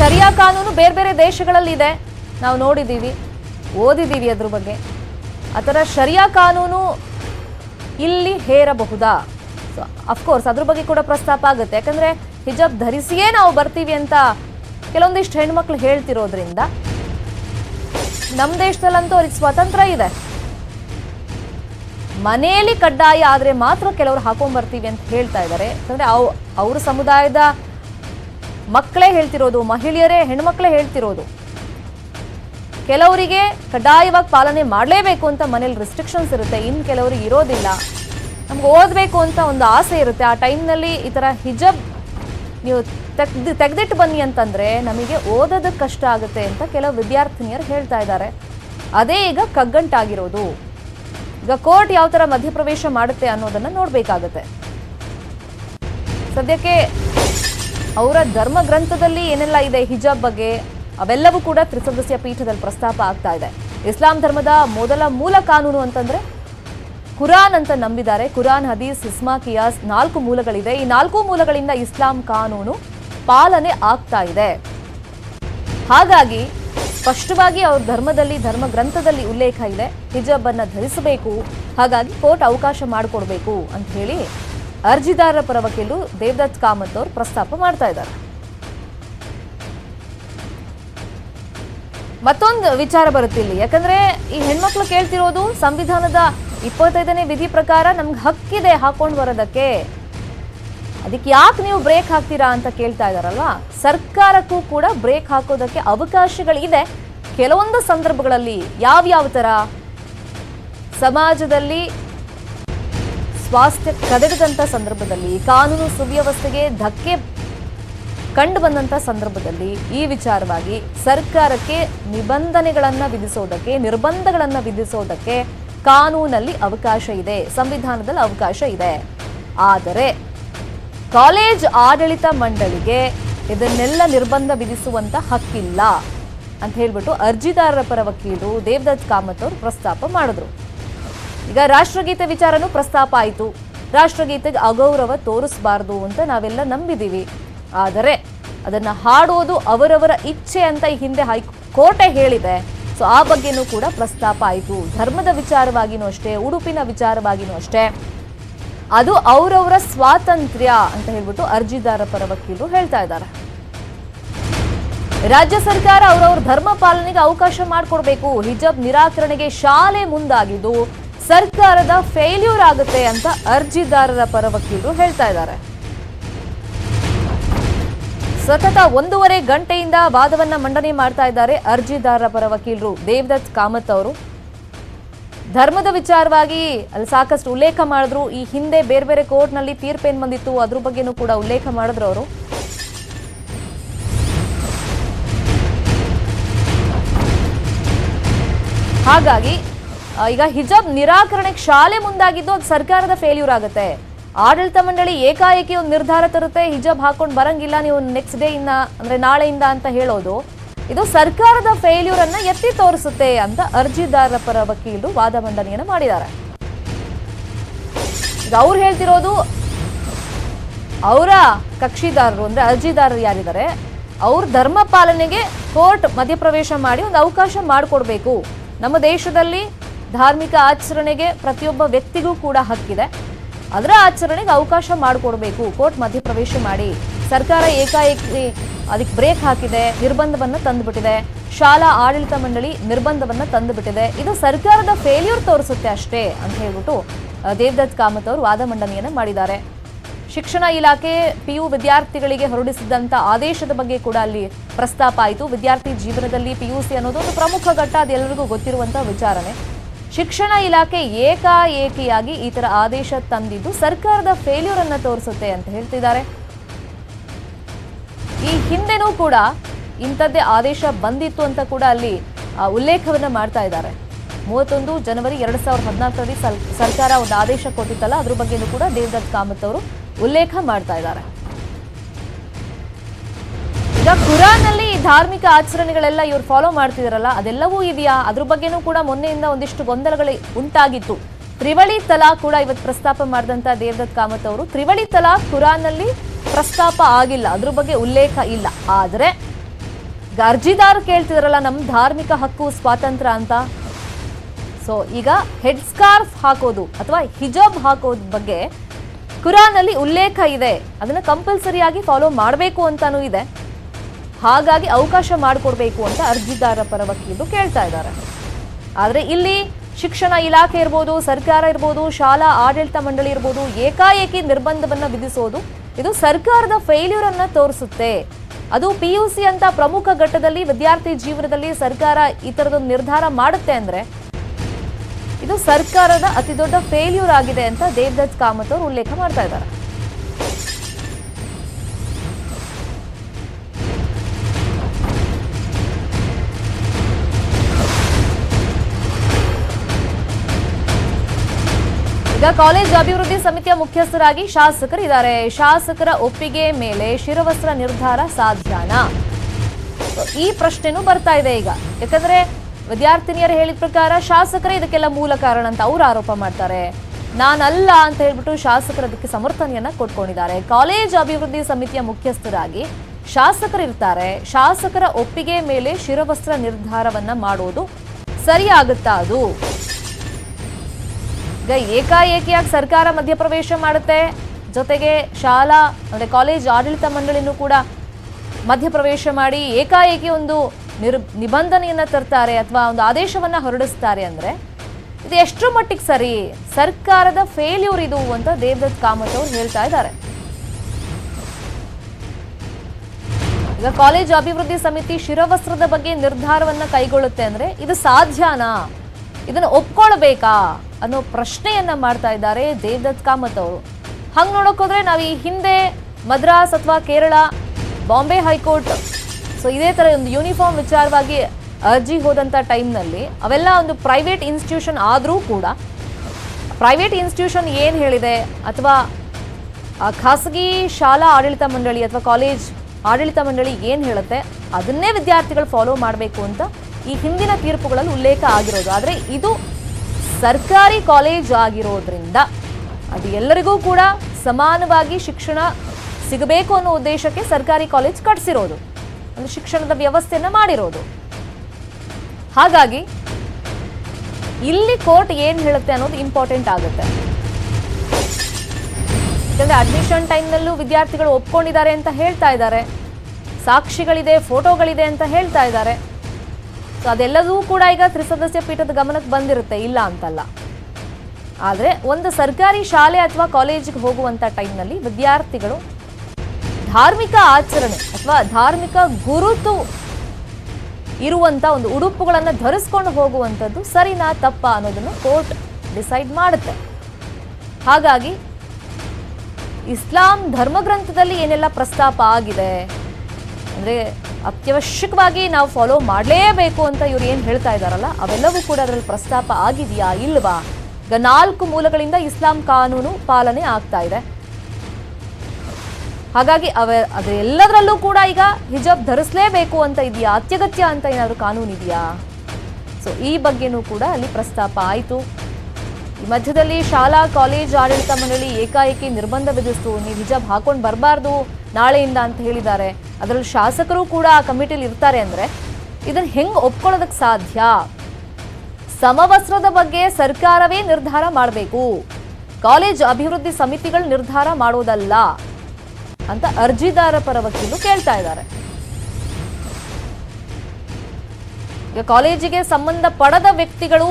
Sharia ಕಾನೂನು ಬೇರೆ ಬೇರೆ ದೇಶಗಳಲ್ಲಿ ಇದೆ ನಾವು ನೋಡಿದ್ದೀವಿ, ಓದಿದ್ದೀವಿ ಅದ್ರ ಬಗ್ಗೆ. ಆ ಥರ ಶರಿಯಾ ಕಾನೂನು ಇಲ್ಲಿ ಹೇರಬಹುದಾ? ಸೊ ಅಫ್ಕೋರ್ಸ್ ಅದ್ರ ಬಗ್ಗೆ ಕೂಡ ಪ್ರಸ್ತಾಪ ಆಗುತ್ತೆ. ಯಾಕಂದ್ರೆ ಹಿಜಾಬ್ ಧರಿಸಿಯೇ ನಾವು ಬರ್ತೀವಿ ಅಂತ ಕೆಲವೊಂದಿಷ್ಟು ಹೆಣ್ಮಕ್ಳು ಹೇಳ್ತಿರೋದ್ರಿಂದ ನಮ್ಮ ದೇಶದಲ್ಲಂತೂ ಅವ್ರಿಗೆ ಸ್ವತಂತ್ರ ಇದೆ. ಮನೆಯಲ್ಲಿ ಕಡ್ಡಾಯ ಆದರೆ ಮಾತ್ರ ಕೆಲವರು ಹಾಕೊಂಡ್ಬರ್ತೀವಿ ಅಂತ ಹೇಳ್ತಾ ಇದ್ದಾರೆ. ಯಾಕಂದರೆ ಅವು ಅವ್ರ ಸಮುದಾಯದ ಮಕ್ಕಳೇ ಹೇಳ್ತಿರೋದು, ಮಹಿಳೆಯರೇ ಹೆಣ್ಮಕ್ಳೇ ಹೇಳ್ತಿರೋದು. ಕೆಲವರಿಗೆ ಕಡ್ಡಾಯವಾಗಿ ಪಾಲನೆ ಮಾಡಲೇಬೇಕು ಅಂತ ಮನೇಲಿ ರೆಸ್ಟ್ರಿಕ್ಷನ್ಸ್ ಇರುತ್ತೆ. ಇನ್ನು ಕೆಲವರಿಗೆ ಇರೋದಿಲ್ಲ. ನಮ್ಗೆ ಓದಬೇಕು ಅಂತ ಒಂದು ಆಸೆ ಇರುತ್ತೆ. ಆ ಟೈಮ್ನಲ್ಲಿ ಈ ಥರ ಹಿಜಬ್ ನೀವು ತೆಗ್ದು, ತೆಗೆದಿಟ್ಟು ಬನ್ನಿ ಅಂತಂದರೆ ನಮಗೆ ಓದೋದಕ್ಕೆ ಕಷ್ಟ ಆಗುತ್ತೆ ಅಂತ ಕೆಲವು ವಿದ್ಯಾರ್ಥಿನಿಯರು ಹೇಳ್ತಾ ಇದ್ದಾರೆ. ಅದೇ ಈಗ ಕಗ್ಗಂಟಾಗಿರೋದು. ಈಗ ಕೋರ್ಟ್ ಯಾವ ಥರ ಮಧ್ಯಪ್ರವೇಶ ಮಾಡುತ್ತೆ ಅನ್ನೋದನ್ನು ನೋಡಬೇಕಾಗತ್ತೆ. ಸದ್ಯಕ್ಕೆ ಅವರ ಧರ್ಮ ಗ್ರಂಥದಲ್ಲಿ ಏನೆಲ್ಲ ಇದೆ? ಹಿಜಾಬ್ ಬಗ್ಗೆ ಅವೆಲ್ಲವೂ ಕೂಡ ತ್ರಿಸದಸ್ಯ ಪೀಠದಲ್ಲಿ ಪ್ರಸ್ತಾಪ ಆಗ್ತಾ ಇದೆ. ಇಸ್ಲಾಂ ಧರ್ಮದ ಮೊದಲ ಮೂಲ ಕಾನೂನು ಅಂತಂದ್ರೆ ಕುರಾನ್ ಅಂತ ನಂಬಿದ್ದಾರೆ. ಕುರಾನ್, ಹದೀಸ್, ಇಸ್ಮಾ, ಕಿಯಾಸ್ ನಾಲ್ಕು ಮೂಲಗಳಿದೆ. ಈ ನಾಲ್ಕು ಮೂಲಗಳಿಂದ ಇಸ್ಲಾಂ ಕಾನೂನು ಪಾಲನೆ ಆಗ್ತಾ ಇದೆ. ಹಾಗಾಗಿ ಸ್ಪಷ್ಟವಾಗಿ ಅವ್ರ ಧರ್ಮದಲ್ಲಿ ಧರ್ಮ ಗ್ರಂಥದಲ್ಲಿ ಉಲ್ಲೇಖ ಇದೆ. ಹಿಜಾಬ್ ಅನ್ನ ಧರಿಸಬೇಕು. ಹಾಗಾಗಿ ಕೋರ್ಟ್ ಅವಕಾಶ ಮಾಡಿಕೊಡ್ಬೇಕು ಅಂತ ಹೇಳಿ ಅರ್ಜಿದಾರರ ಪರ ವಕೀಲರು ದೇವದತ್ ಕಾಮತ್ ಅವರು ಪ್ರಸ್ತಾಪ ಮಾಡ್ತಾ ಇದ್ದಾರೆ. ಮತ್ತೊಂದು ವಿಚಾರ ಬರುತ್ತೆ ಇಲ್ಲಿ. ಯಾಕಂದ್ರೆ ಈ ಹೆಣ್ಮಕ್ಳು ಕೇಳ್ತಿರೋದು ಸಂವಿಧಾನದ ಇಪ್ಪತ್ತೈದನೇ ವಿಧಿ ಪ್ರಕಾರ ನಮ್ಗೆ ಹಕ್ಕಿದೆ ಹಾಕೊಂಡು ಬರೋದಕ್ಕೆ. ಅದಕ್ಕೆ ಯಾಕೆ ನೀವು ಬ್ರೇಕ್ ಹಾಕ್ತೀರಾ ಅಂತ ಕೇಳ್ತಾ ಇದಾರಲ್ವಾ? ಸರ್ಕಾರಕ್ಕೂ ಕೂಡ ಬ್ರೇಕ್ ಹಾಕೋದಕ್ಕೆ ಅವಕಾಶಗಳಿದೆ. ಕೆಲವೊಂದು ಸಂದರ್ಭಗಳಲ್ಲಿ ಯಾವ್ಯಾವ ತರ? ಸಮಾಜದಲ್ಲಿ ಸ್ವಾಸ್ಥ್ಯ ಕದಡಿದಂಥ ಸಂದರ್ಭದಲ್ಲಿ, ಕಾನೂನು ಸುವ್ಯವಸ್ಥೆಗೆ ಧಕ್ಕೆ ಕಂಡು ಬಂದಂಥ ಸಂದರ್ಭದಲ್ಲಿ ಈ ವಿಚಾರವಾಗಿ ಸರ್ಕಾರಕ್ಕೆ ನಿಬಂಧನೆಗಳನ್ನು ವಿಧಿಸೋದಕ್ಕೆ, ನಿರ್ಬಂಧಗಳನ್ನು ವಿಧಿಸೋದಕ್ಕೆ ಕಾನೂನಲ್ಲಿ ಅವಕಾಶ ಇದೆ, ಸಂವಿಧಾನದಲ್ಲಿ ಅವಕಾಶ ಇದೆ. ಆದರೆ ಕಾಲೇಜ್ ಆಡಳಿತ ಮಂಡಳಿಗೆ ಇದನ್ನೆಲ್ಲ ನಿರ್ಬಂಧ ವಿಧಿಸುವಂತ ಹಕ್ಕಿಲ್ಲ ಅಂತ ಹೇಳ್ಬಿಟ್ಟು ಅರ್ಜಿದಾರರ ಪರ ವಕೀಲರು ದೇವದತ್ ಕಾಮತ್ ಅವರು ಪ್ರಸ್ತಾಪ ಮಾಡಿದ್ರು. ಈಗ ರಾಷ್ಟ್ರಗೀತೆ ವಿಚಾರನೂ ಪ್ರಸ್ತಾಪ ಆಯಿತು. ರಾಷ್ಟ್ರಗೀತೆಗೆ ಅಗೌರವ ತೋರಿಸಬಾರ್ದು ಅಂತ ನಾವೆಲ್ಲ ನಂಬಿದ್ದೀವಿ ಆದರೆ ಅದನ್ನ ಹಾಡೋದು ಅವರವರ ಇಚ್ಛೆ ಅಂತ ಈ ಹಿಂದೆ ಹೈ ಕೋರ್ಟೆ ಹೇಳಿದೆ. ಸೊ ಆ ಬಗ್ಗೆನೂ ಕೂಡ ಪ್ರಸ್ತಾಪ ಆಯಿತು. ಧರ್ಮದ ವಿಚಾರವಾಗಿನೂ ಅಷ್ಟೇ, ಉಡುಪಿನ ವಿಚಾರವಾಗಿನೂ ಅಷ್ಟೇ. ಅದು ಅವರವರ ಸ್ವಾತಂತ್ರ್ಯ ಅಂತ ಹೇಳ್ಬಿಟ್ಟು ಅರ್ಜಿದಾರ ಪರ ವಕೀಲರು ಹೇಳ್ತಾ ಇದ್ದಾರೆ. ರಾಜ್ಯ ಸರ್ಕಾರ ಅವರವ್ರ ಧರ್ಮ ಪಾಲನೆಗೆ ಅವಕಾಶ ಮಾಡಿಕೊಡ್ಬೇಕು. ಹಿಜಬ್ ನಿರಾಕರಣೆಗೆ ಶಾಲೆ ಮುಂದಾಗಿದ್ದು ಸರ್ಕಾರದ ಫೇಲ್ಯೂರ್ ಆಗುತ್ತೆ ಅಂತ ಅರ್ಜಿದಾರರ ಪರ ವಕೀಲರು ಹೇಳ್ತಾ ಇದ್ದಾರೆ. ಸತತ ಒಂದೂವರೆ ಗಂಟೆಯಿಂದ ವಾದವನ್ನ ಮಂಡನೆ ಮಾಡ್ತಾ ಇದ್ದಾರೆ ಅರ್ಜಿದಾರರ ಪರ ವಕೀಲರು. ದೇವದತ್ ಕಾಮತ್ ಅವರು ಧರ್ಮದ ವಿಚಾರವಾಗಿ ಅಲ್ಲಿ ಸಾಕಷ್ಟು ಉಲ್ಲೇಖ ಮಾಡಿದ್ರು. ಈ ಹಿಂದೆ ಬೇರೆ ಬೇರೆ ಕೋರ್ಟ್ನಲ್ಲಿ ತೀರ್ಪೇನ್ ಬಂದಿತ್ತು ಅದ್ರ ಬಗ್ಗೆನೂ ಕೂಡ ಉಲ್ಲೇಖ ಮಾಡಿದ್ರು ಅವರು. ಹಾಗಾಗಿ ಈಗ ಹಿಜಾಬ್ ನಿರಾಕರಣೆಗೆ ಶಾಲೆ ಮುಂದಾಗಿದ್ದು ಅದು ಸರ್ಕಾರದ ಫೇಲ್ಯೂರ್ ಆಗುತ್ತೆ. ಆಡಳಿತ ಮಂಡಳಿ ಏಕಾಏಕಿ ಒಂದು ನಿರ್ಧಾರ ತರುತ್ತೆ, ಹಿಜಾಬ್ ಹಾಕೊಂಡು ಬರಂಗಿಲ್ಲ, ನೀವು ನೆಕ್ಸ್ಟ್ ಡೇ ಇಂದ, ಅಂದ್ರೆ ನಾಳೆಯಿಂದ ಅಂತ ಹೇಳೋದು. ಇದು ಸರ್ಕಾರದ ಫೇಲ್ಯೂರ್ ಅನ್ನ ಎತ್ತಿ ತೋರಿಸುತ್ತೆ ಅಂತ ಅರ್ಜಿದಾರರ ಪರ ವಕೀಲರು ವಾದ ಮಂಡನೆಯನ್ನು ಮಾಡಿದ್ದಾರೆ. ಅವ್ರು ಹೇಳ್ತಿರೋದು, ಅವರ ಕಕ್ಷಿದಾರರು, ಅಂದ್ರೆ ಅರ್ಜಿದಾರರು ಯಾರಿದ್ದಾರೆ, ಅವ್ರ ಧರ್ಮ ಪಾಲನೆಗೆ ಕೋರ್ಟ್ ಮಧ್ಯಪ್ರವೇಶ ಮಾಡಿ ಒಂದು ಅವಕಾಶ ಮಾಡಿಕೊಡ್ಬೇಕು. ನಮ್ಮ ದೇಶದಲ್ಲಿ ಧಾರ್ಮಿಕ ಆಚರಣೆಗೆ ಪ್ರತಿಯೊಬ್ಬ ವ್ಯಕ್ತಿಗೂ ಕೂಡ ಹಕ್ಕಿದೆ. ಅದರ ಆಚರಣೆಗೆ ಅವಕಾಶ ಮಾಡಿಕೊಡ್ಬೇಕು. ಕೋರ್ಟ್ ಮಧ್ಯಪ್ರವೇಶ ಮಾಡಿ ಸರ್ಕಾರ ಏಕಾಏಕಿ ಅದಕ್ಕೆ ಬ್ರೇಕ್ ಹಾಕಿದೆ, ನಿರ್ಬಂಧವನ್ನು ತಂದುಬಿಟ್ಟಿದೆ. ಶಾಲಾ ಆಡಳಿತ ಮಂಡಳಿ ನಿರ್ಬಂಧವನ್ನು ತಂದುಬಿಟ್ಟಿದೆ. ಇದು ಸರ್ಕಾರದ ಫೇಲ್ಯೂರ್ ತೋರಿಸುತ್ತೆ ಅಷ್ಟೇ ಅಂತ ಹೇಳ್ಬಿಟ್ಟು ದೇವದತ್ ಕಾಮತ್ ಅವರು ವಾದ ಮಂಡನೆಯನ್ನು ಮಾಡಿದ್ದಾರೆ. ಶಿಕ್ಷಣ ಇಲಾಖೆ ಪಿಯು ವಿದ್ಯಾರ್ಥಿಗಳಿಗೆ ಹೊರಡಿಸಿದಂಥ ಆದೇಶದ ಬಗ್ಗೆ ಕೂಡ ಅಲ್ಲಿ ಪ್ರಸ್ತಾಪ ಆಯಿತು. ವಿದ್ಯಾರ್ಥಿ ಜೀವನದಲ್ಲಿ ಪಿಯುಸಿ ಅನ್ನೋದು ಒಂದು ಪ್ರಮುಖ ಘಟ್ಟ, ಅದೆಲ್ಲರಿಗೂ ಗೊತ್ತಿರುವಂಥ ವಿಚಾರನೆ ಶಿಕ್ಷಣ ಇಲಾಖೆ ಏಕಾಏಕಿಯಾಗಿ ಈ ತರ ಆದೇಶ ತಂದಿದ್ದು ಸರ್ಕಾರದ ಫೇಲ್ಯೂರ್ ಅನ್ನ ತೋರಿಸುತ್ತೆ ಅಂತ ಹೇಳ್ತಿದ್ದಾರೆ. ಈ ಹಿಂದೆನೂ ಕೂಡ ಇಂಥದ್ದೇ ಆದೇಶ ಬಂದಿತ್ತು ಅಂತ ಕೂಡ ಅಲ್ಲಿ ಉಲ್ಲೇಖವನ್ನ ಮಾಡ್ತಾ ಇದ್ದಾರೆ. ಮೂವತ್ತೊಂದು ಜನವರಿ ಎರಡ್ ಸಾವಿರದ ಹದಿನಾಲ್ಕರಲ್ಲಿ ಸರ್ಕಾರ ಒಂದು ಆದೇಶ ಕೊಟ್ಟಿತ್ತಲ್ಲ, ಅದ್ರ ಬಗ್ಗೆನೂ ಕೂಡ ದೇವದತ್ ಕಾಮತ್ ಅವರು ಉಲ್ಲೇಖ ಮಾಡ್ತಾ ಇದ್ದಾರೆ. ಈಗ ಕುರಾನ್ನಲ್ಲಿ ಈ ಧಾರ್ಮಿಕ ಆಚರಣೆಗಳೆಲ್ಲ ಇವ್ರು ಫಾಲೋ ಮಾಡ್ತಿದಾರಲ್ಲ, ಅದೆಲ್ಲವೂ ಇದೆಯಾ ಅದ್ರ ಬಗ್ಗೆನೂ ಕೂಡ ಮೊನ್ನೆಯಿಂದ ಒಂದಿಷ್ಟು ಗೊಂದಲಗಳು ಉಂಟಾಗಿತ್ತು. ತ್ರಿವಳಿ ತಲಾ ಕೂಡ ಇವತ್ತು ಪ್ರಸ್ತಾಪ ಮಾಡಿದಂತ ದೇವದತ್ ಕಾಮತ್ ಅವರು. ತ್ರಿವಳಿ ತಲಾಕ್ ಕುರಾನಲ್ಲಿ ಪ್ರಸ್ತಾಪ ಆಗಿಲ್ಲ, ಅದ್ರ ಬಗ್ಗೆ ಉಲ್ಲೇಖ ಇಲ್ಲ. ಆದರೆ ಅರ್ಜಿದಾರ ಕೇಳ್ತಿದಾರಲ್ಲ ನಮ್ಮ ಧಾರ್ಮಿಕ ಹಕ್ಕು ಸ್ವಾತಂತ್ರ್ಯ ಅಂತ. ಸೊ ಈಗ ಹೆಡ್ ಸ್ಕಾರ್ಫ್ ಹಾಕೋದು ಅಥವಾ ಹಿಜಾಬ್ ಹಾಕೋದ್ ಬಗ್ಗೆ ಕುರಾನಲ್ಲಿ ಉಲ್ಲೇಖ ಇದೆ. ಅದನ್ನ ಕಂಪಲ್ಸರಿಯಾಗಿ ಫಾಲೋ ಮಾಡಬೇಕು ಅಂತಾನೂ ಇದೆ. ಹಾಗಾಗಿ ಅವಕಾಶ ಮಾಡಿಕೊಡ್ಬೇಕು ಅಂತ ಅರ್ಜಿದಾರ ಪರ ವಕೀಲರು ಕೇಳ್ತಾ ಇದ್ದಾರೆ. ಆದರೆ ಇಲ್ಲಿ ಶಿಕ್ಷಣ ಇಲಾಖೆ ಇರ್ಬೋದು, ಸರ್ಕಾರ ಇರ್ಬೋದು, ಶಾಲಾ ಆಡಳಿತ ಮಂಡಳಿ ಇರ್ಬೋದು, ಏಕಾಏಕಿ ನಿರ್ಬಂಧವನ್ನು ವಿಧಿಸೋದು, ಇದು ಸರ್ಕಾರದ ಫೇಲ್ಯೂರ್ ಅನ್ನ ತೋರಿಸುತ್ತೆ. ಅದು ಪಿ ಯು ಸಿ ಅಂತ ಪ್ರಮುಖ ಘಟ್ಟದಲ್ಲಿ, ವಿದ್ಯಾರ್ಥಿ ಜೀವನದಲ್ಲಿ ಸರ್ಕಾರ ಈ ಥರದೊಂದು ನಿರ್ಧಾರ ಮಾಡುತ್ತೆ ಅಂದ್ರೆ ಇದು ಸರ್ಕಾರದ ಅತಿ ದೊಡ್ಡ ಫೇಲ್ಯೂರ್ ಆಗಿದೆ ಅಂತ ದೇವದತ್ ಕಾಮತ್ ಅವರು ಉಲ್ಲೇಖ ಮಾಡ್ತಾ ಇದ್ದಾರೆ. ಈಗ ಕಾಲೇಜ್ ಅಭಿವೃದ್ಧಿ ಸಮಿತಿಯ ಮುಖ್ಯಸ್ಥರಾಗಿ ಶಾಸಕರಿದ್ದಾರೆ. ಶಾಸಕರ ಒಪ್ಪಿಗೆ ಮೇಲೆ ಶಿರವಸ್ತ್ರ ನಿರ್ಧಾರ ಸಾಧ್ಯನಾ? ಈ ಪ್ರಶ್ನೆನೂ ಬರ್ತಾ ಇದೆ ಈಗ. ಯಾಕಂದ್ರೆ ವಿದ್ಯಾರ್ಥಿನಿಯರು ಹೇಳಿದ ಪ್ರಕಾರ ಶಾಸಕರೇ ಇದಕ್ಕೆಲ್ಲ ಮೂಲ ಕಾರಣ ಅಂತ ಅವರು ಆರೋಪ ಮಾಡ್ತಾರೆ. ನಾನಲ್ಲ ಅಂತ ಹೇಳ್ಬಿಟ್ಟು ಶಾಸಕರು ಅದಕ್ಕೆ ಸಮರ್ಥನೆಯನ್ನ ಕೊಟ್ಕೊಂಡಿದ್ದಾರೆ. ಕಾಲೇಜ್ ಅಭಿವೃದ್ಧಿ ಸಮಿತಿಯ ಮುಖ್ಯಸ್ಥರಾಗಿ ಶಾಸಕರು ಇರ್ತಾರೆ ಶಾಸಕರ ಒಪ್ಪಿಗೆ ಮೇಲೆ ಶಿರವಸ್ತ್ರ ನಿರ್ಧಾರವನ್ನ ಮಾಡೋದು ಸರಿಯಾಗುತ್ತಾ ಅದು? ಈಗ ಏಕಾಏಕಿಯಾಗಿ ಸರ್ಕಾರ ಮಧ್ಯಪ್ರವೇಶ ಮಾಡುತ್ತೆ. ಜೊತೆಗೆ ಶಾಲಾ, ಅಂದರೆ ಕಾಲೇಜ್ ಆಡಳಿತ ಮಂಡಳಿನೂ ಕೂಡ ಮಧ್ಯಪ್ರವೇಶ ಮಾಡಿ ಏಕಾಏಕಿ ಒಂದು ನಿರ್, ನಿಬಂಧನೆಯನ್ನು ತರ್ತಾರೆ ಅಥವಾ ಒಂದು ಆದೇಶವನ್ನು ಹೊರಡಿಸ್ತಾರೆ ಅಂದರೆ ಇದು ಎಷ್ಟರ ಮಟ್ಟಿಗೆ ಸರಿ. ಸರ್ಕಾರದ ಫೇಲ್ಯೂರ್ ಇದು ಅಂತ ದೇವದತ್ ಕಾಮತ್ ಅವರು ಹೇಳ್ತಾ ಇದ್ದಾರೆ. ಈಗ ಕಾಲೇಜ್ ಅಭಿವೃದ್ಧಿ ಸಮಿತಿ ಶಿರವಸ್ತ್ರದ ಬಗ್ಗೆ ನಿರ್ಧಾರವನ್ನ ಕೈಗೊಳ್ಳುತ್ತೆ ಅಂದ್ರೆ ಇದು ಸಾಧ್ಯನಾ? ಇದನ್ನ ಒಪ್ಕೊಳ್ಬೇಕಾ ಅನ್ನೋ ಪ್ರಶ್ನೆಯನ್ನ ಮಾಡ್ತಾ ಇದ್ದಾರೆ ದೇವದತ್ ಕಾಮತ್ ಅವರು. ಹಂಗ್ ನೋಡೋಕೋದ್ರೆ ನಾವು ಈ ಹಿಂದೆ ಮದ್ರಾಸ್ ಅಥವಾ ಕೇರಳ, ಬಾಂಬೆ ಹೈಕೋರ್ಟ್, ಸೊ ಇದೇ ತರ ಒಂದು ಯೂನಿಫಾರ್ಮ್ ವಿಚಾರವಾಗಿ ಅರ್ಜಿ ಹೋದಂತ ಟೈಮ್ನಲ್ಲಿ ಅವೆಲ್ಲ ಒಂದು ಪ್ರೈವೇಟ್ ಇನ್ಸ್ಟಿಟ್ಯೂಷನ್ ಆದರೂ ಕೂಡ ಪ್ರೈವೇಟ್ ಇನ್ಸ್ಟಿಟ್ಯೂಷನ್ ಏನು ಹೇಳಿದೆ ಅಥವಾ ಖಾಸಗಿ ಶಾಲಾ ಆಡಳಿತ ಮಂಡಳಿ ಅಥವಾ ಕಾಲೇಜ್ ಆಡಳಿತ ಮಂಡಳಿ ಏನು ಹೇಳುತ್ತೆ ಅದನ್ನೇ ವಿದ್ಯಾರ್ಥಿಗಳು ಫಾಲೋ ಮಾಡಬೇಕು ಅಂತ ಈ ಹಿಂದಿನ ತೀರ್ಪುಗಳಲ್ಲಿ ಉಲ್ಲೇಖ ಆಗಿರೋದು. ಆದರೆ ಇದು ಸರ್ಕಾರಿ ಕಾಲೇಜ್ ಆಗಿರೋದ್ರಿಂದ ಅದು ಎಲ್ಲರಿಗೂ ಕೂಡ ಸಮಾನವಾಗಿ ಶಿಕ್ಷಣ ಸಿಗಬೇಕು ಅನ್ನೋ ಉದ್ದೇಶಕ್ಕೆ ಸರ್ಕಾರಿ ಕಾಲೇಜ್ ಕಟ್ಸಿರೋದು. ಒಂದು ಶಿಕ್ಷಣದ ವ್ಯವಸ್ಥೆಯನ್ನ ಮಾಡಿರೋದು. ಹಾಗಾಗಿ ಇಲ್ಲಿ ಕೋರ್ಟ್ ಏನ್ ಹೇಳುತ್ತೆ ಅನ್ನೋದು ಇಂಪಾರ್ಟೆಂಟ್ ಆಗುತ್ತೆ. ಯಾಕಂದ್ರೆ ಅಡ್ಮಿಷನ್ ಟೈಮ್ನಲ್ಲೂ ವಿದ್ಯಾರ್ಥಿಗಳು ಒಪ್ಕೊಂಡಿದ್ದಾರೆ ಅಂತ ಹೇಳ್ತಾ ಇದ್ದಾರೆ. ಸಾಕ್ಷಿಗಳಿದೆ ಫೋಟೋಗಳಿದೆ ಅಂತ ಹೇಳ್ತಾ ಇದ್ದಾರೆ. ಸೊ ಅದೆಲ್ಲದೂ ಕೂಡ ಈಗ ತ್ರಿಸದಸ್ಯ ಪೀಠದ ಗಮನಕ್ಕೆ ಬಂದಿರುತ್ತೆ, ಇಲ್ಲ ಅಂತಲ್ಲ. ಆದರೆ ಒಂದು ಸರ್ಕಾರಿ ಶಾಲೆ ಅಥವಾ ಕಾಲೇಜಿಗೆ ಹೋಗುವಂಥ ಟೈಮ್ನಲ್ಲಿ ವಿದ್ಯಾರ್ಥಿಗಳು ಧಾರ್ಮಿಕ ಆಚರಣೆ ಅಥವಾ ಧಾರ್ಮಿಕ ಗುರುತು ಇರುವಂಥ ಒಂದು ಉಡುಪುಗಳನ್ನು ಧರಿಸ್ಕೊಂಡು ಹೋಗುವಂಥದ್ದು ಸರಿನಾ ತಪ್ಪ ಅನ್ನೋದನ್ನು ಕೋರ್ಟ್ ಡಿಸೈಡ್ ಮಾಡುತ್ತೆ. ಹಾಗಾಗಿ ಇಸ್ಲಾಂ ಧರ್ಮಗ್ರಂಥದಲ್ಲಿ ಏನೆಲ್ಲ ಪ್ರಸ್ತಾಪ ಆಗಿದೆ, ಅಂದ್ರೆ ಅತ್ಯವಶ್ಯಕವಾಗಿ ನಾವು ಫಾಲೋ ಮಾಡಲೇಬೇಕು ಅಂತ ಇವ್ರು ಏನು ಹೇಳ್ತಾ ಇದ್ದಾರಲ್ಲ, ಅವೆಲ್ಲವೂ ಕೂಡ ಅದರಲ್ಲಿ ಪ್ರಸ್ತಾಪ ಆಗಿದೆಯಾ ಇಲ್ವಾ? ಈಗ ನಾಲ್ಕು ಮೂಲಗಳಿಂದ ಇಸ್ಲಾಂ ಕಾನೂನು ಪಾಲನೆ ಆಗ್ತಾ ಇದೆ. ಹಾಗಾಗಿ ಅವ ಅದೆಲ್ಲದರಲ್ಲೂ ಕೂಡ ಈಗ ಹಿಜಾಬ್ ಧರಿಸಲೇಬೇಕು ಅಂತ ಇದೆಯಾ? ಅತ್ಯಗತ್ಯ ಅಂತ ಏನಾದರೂ ಕಾನೂನು ಇದೆಯಾ? ಸೊ ಈ ಬಗ್ಗೆನೂ ಕೂಡ ಅಲ್ಲಿ ಪ್ರಸ್ತಾಪ ಆಯಿತು. ಈ ಮಧ್ಯದಲ್ಲಿ ಶಾಲಾ, ಕಾಲೇಜ್, ಆಡಳಿತ ಮಂಡಳಿ ಏಕಾಏಕಿ ನಿರ್ಬಂಧ ವಿಧಿಸ್ತು, ನೀವು ಹಿಜಾಬ್ ಹಾಕೊಂಡು ಬರಬಾರ್ದು. ನಾಳೆಯಿಂದ ಅಂತ ಹೇಳಿದ್ದಾರೆ. ಅದರಲ್ಲಿ ಶಾಸಕರು ಕೂಡ ಆ ಕಮಿಟಿಯಲ್ಲಿ ಇರ್ತಾರೆ ಅಂದ್ರೆ ಇದನ್ನ ಹೆಂಗ್ ಒಪ್ಕೊಳ್ಳೋದಕ್ಕೆ ಸಾಧ್ಯ? ಸಮವಸ್ತ್ರದ ಬಗ್ಗೆ ಸರ್ಕಾರವೇ ನಿರ್ಧಾರ ಮಾಡಬೇಕು. ಕಾಲೇಜ್ ಅಭಿವೃದ್ಧಿ ಸಮಿತಿಗಳು ನಿರ್ಧಾರ ಮಾಡೋದಲ್ಲ ಅಂತ ಅರ್ಜಿದಾರ ಪರ ವಕೀಲರು ಕೇಳ್ತಾ ಇದ್ದಾರೆ. ಈಗ ಕಾಲೇಜಿಗೆ ಸಂಬಂಧ ಪಡದ ವ್ಯಕ್ತಿಗಳು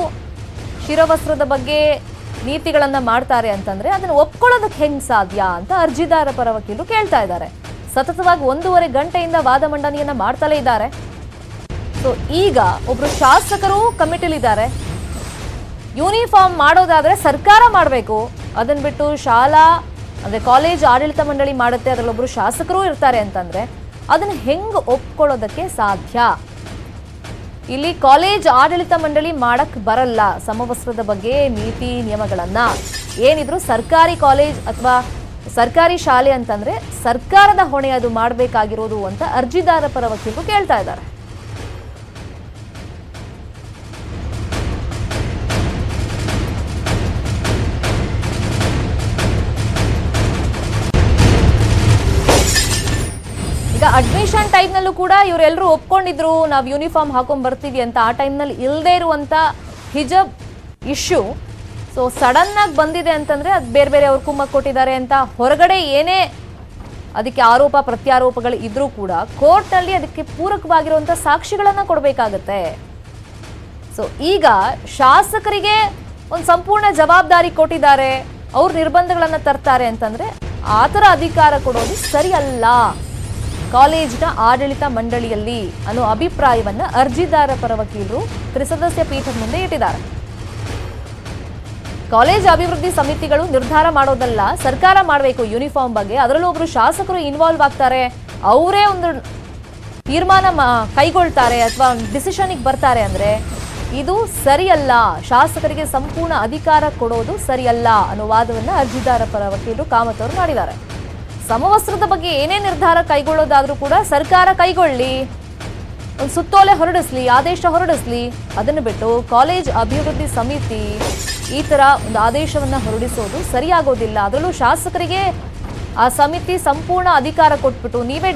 ಶಿರವಸ್ತ್ರದ ಬಗ್ಗೆ ನೀತಿಗಳನ್ನ ಮಾಡ್ತಾರೆ ಅಂತಂದ್ರೆ ಅದನ್ನ ಒಪ್ಕೊಳ್ಳೋದಕ್ಕೆ ಹೆಂಗ್ ಸಾಧ್ಯ ಅಂತ ಅರ್ಜಿದಾರ ಪರ ವಕೀಲರು ಕೇಳ್ತಾ ಇದ್ದಾರೆ. ಸತತವಾಗಿ ಒಂದೂವರೆ ಗಂಟೆಯಿಂದ ವಾದ ಮಂಡನೆಯನ್ನ ಮಾಡ್ತಲೇ ಇದ್ದಾರೆ. ಸೊ ಈಗ ಒಬ್ರು ಶಾಸಕರು ಕಮಿಟಿಲಿದ್ದಾರೆ. ಯೂನಿಫಾರ್ಮ್ ಮಾಡೋದಾದ್ರೆ ಸರ್ಕಾರ ಮಾಡಬೇಕು. ಅದನ್ನ ಬಿಟ್ಟು ಶಾಲಾ ಅಂದ್ರೆ ಕಾಲೇಜ್ ಆಡಳಿತ ಮಂಡಳಿ ಮಾಡುತ್ತೆ, ಅದರಲ್ಲೊಬ್ರು ಶಾಸಕರು ಇರ್ತಾರೆ ಅಂತಂದ್ರೆ ಅದನ್ನ ಹೆಂಗ್ ಒಪ್ಕೊಳ್ಳೋದಕ್ಕೆ ಸಾಧ್ಯ? ಇಲ್ಲಿ ಕಾಲೇಜ್ ಆಡಳಿತ ಮಂಡಳಿ ಮಾಡಕ್ ಬರಲ್ಲ. ಸಮವಸ್ತ್ರದ ಬಗ್ಗೆ ನೀತಿ ನಿಯಮಗಳನ್ನ ಏನಿದ್ರು ಸರ್ಕಾರಿ ಕಾಲೇಜ್ ಅಥವಾ ಸರ್ಕಾರಿ ಶಾಲೆ ಅಂತಂದ್ರೆ ಸರ್ಕಾರದ ಹೊಣೆ ಅದು ಮಾಡಬೇಕಾಗಿರೋದು ಅಂತ ಅರ್ಜಿದಾರ ಪರ ವಕೀಲರು ಕೇಳ್ತಾ ಇದ್ದಾರೆ. ಟೈಮ್ನಲ್ಲೂ ಕೂಡ ಇವರೆಲ್ಲರೂ ಒಪ್ಕೊಂಡಿದ್ರು, ನಾವು ಯೂನಿಫಾರ್ಮ್ ಹಾಕೊಂಡ್ ಬರ್ತೀವಿ ಅಂತ. ಆ ಟೈಮ್ನಲ್ಲಿ ಇಲ್ಲದೆ ಇರುವಂತ ಹಿಜಬ್ ಇಶ್ಯೂ. ಸೊ ಸಡನ್ ಆಗಿ ಬಂದಿದೆ ಅಂತಂದ್ರೆ ಅದು ಬೇರೆ ಬೇರೆ ಅವ್ರು ಕುಮ್ಮಕ್ ಕೊಟ್ಟಿದ್ದಾರೆ ಅಂತ. ಹೊರಗಡೆ ಏನೇ ಅದಕ್ಕೆ ಆರೋಪ, ಪ್ರತ್ಯಾರೋಪಗಳು ಇದ್ರೂ ಕೂಡ ಕೋರ್ಟ್ನಲ್ಲಿ ಅದಕ್ಕೆ ಪೂರಕವಾಗಿರುವಂತ ಸಾಕ್ಷಿಗಳನ್ನ ಕೊಡಬೇಕಾಗತ್ತೆ. ಸೊ ಈಗ ಶಾಸಕರಿಗೆ ಒಂದು ಸಂಪೂರ್ಣ ಜವಾಬ್ದಾರಿ ಕೊಟ್ಟಿದ್ದಾರೆ. ಅವ್ರ ನಿರ್ಬಂಧಗಳನ್ನ ತರ್ತಾರೆ ಅಂತಂದ್ರೆ ಆ ಥರ ಅಧಿಕಾರ ಕೊಡೋದು ಸರಿಯಲ್ಲ. ಕಾಲೇಜಿನ ಆಡಳಿತ ಮಂಡಳಿಯಲ್ಲಿ ಅನ್ನೋ ಅಭಿಪ್ರಾಯವನ್ನ ಅರ್ಜಿದಾರ ಪರ ವಕೀಲರು ತ್ರಿಸದಸ್ಯ ಪೀಠದ ಮುಂದೆ ಇಟ್ಟಿದ್ದಾರೆ. ಕಾಲೇಜ್ ಅಭಿವೃದ್ಧಿ ಸಮಿತಿಗಳು ನಿರ್ಧಾರ ಮಾಡೋದಲ್ಲ, ಸರ್ಕಾರ ಮಾಡಬೇಕು ಯೂನಿಫಾರ್ಮ್ ಬಗ್ಗೆ. ಅದರಲ್ಲೂ ಒಬ್ರು ಶಾಸಕರು ಇನ್ವಾಲ್ವ್ ಆಗ್ತಾರೆ. ಅವರೇ ಒಂದು ತೀರ್ಮಾನ ಕೈಗೊಳ್ತಾರೆ ಅಥವಾ ಡಿಸಿಷನ್ಗೆ ಬರ್ತಾರೆ ಅಂದ್ರೆ ಇದು ಸರಿಯಲ್ಲ. ಶಾಸಕರಿಗೆ ಸಂಪೂರ್ಣ ಅಧಿಕಾರ ಕೊಡೋದು ಸರಿಯಲ್ಲ ಅನ್ನೋ ವಾದವನ್ನು ಅರ್ಜಿದಾರ ಪರ ವಕೀಲರು ಕಾಮತ್ ಅವರು ಮಾಡಿದ್ದಾರೆ. ಸಮವಸ್ತ್ರದ ಬಗ್ಗೆ ಏನೇ ನಿರ್ಧಾರ ಕೈಗೊಳ್ಳೋದಾದ್ರೂ ಕೂಡ ಸರ್ಕಾರ ಕೈಗೊಳ್ಳಿ. ಒಂದು ಸುತ್ತೋಲೆ ಹೊರಡಿಸ್ಲಿ, ಆದೇಶ ಹೊರಡಿಸ್ಲಿ. ಅದನ್ನು ಬಿಟ್ಟು ಕಾಲೇಜ್ ಅಭಿವೃದ್ಧಿ ಸಮಿತಿ ಈ ತರ ಒಂದು ಆದೇಶವನ್ನ ಹೊರಡಿಸೋದು ಸರಿಯಾಗೋದಿಲ್ಲ. ಅದರಲ್ಲೂ ಶಾಸಕರಿಗೆ ಆ ಸಮಿತಿ ಸಂಪೂರ್ಣ ಅಧಿಕಾರ ಕೊಟ್ಬಿಟ್ಟು ನೀವೇ